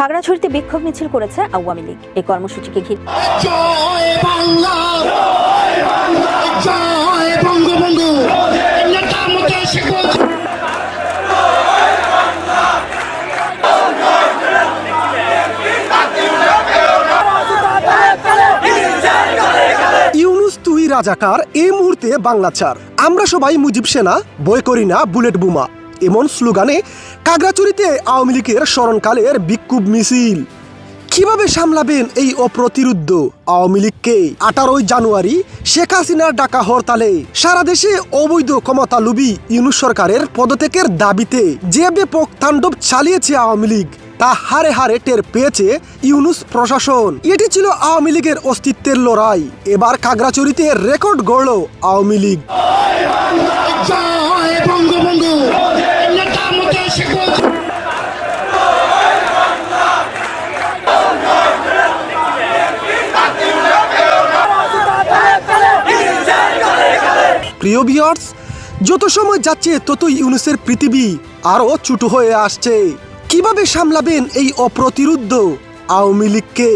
খাগড়াছড়িতে বিক্ষোভ মিছিল করেছে আওয়ামী লীগ। এই কর্মসূচিকে ঘিরে জয় বাংলা। জয় বঙ্গবন্ধু। নেতা মতো শেখ মুজিব ইউনুস তুই রাজাকার এই মুহূর্তে বাংলা ছাড়। আমরা সবাই মুজিব সেনা বই করি না বুলেট বোমা। এমন স্লোগানে কাগড়াচুরিতে আওয়ামী লীগের স্মরণকালের বিক্ষোভ মিছিল। কীভাবে সামলাবেন এই অপ্রতিরুদ্ধ আওয়ামী লীগকে আঠারোই জানুয়ারি শেখ হাসিনার ডাকা হরতালে সারা দেশে অবৈধ ক্ষমতা লুবি ইউনুস সরকারের পদত্যাগের দাবিতে যে ব্যাপক তাণ্ডব চালিয়েছে আওয়ামী লীগ, তা হারে হারে টের পেয়েছে ইউনুস প্রশাসন। এটি ছিল আওয়ামী লীগের অস্তিত্বের লড়াই। এবার খাগড়াছড়িতে রেকর্ড গড়ল আওয়ামী লীগ নেতা মতো শেখ মুজিব প্রিয় ভিউয়ার্স যত সময় যাচ্ছে, ততই ইউনুসের পৃথিবী আরও ছুটু হয়ে আসছে। কীভাবে সামলাবেন এই অপ্রতিরুদ্ধ আওয়ামী লীগকে?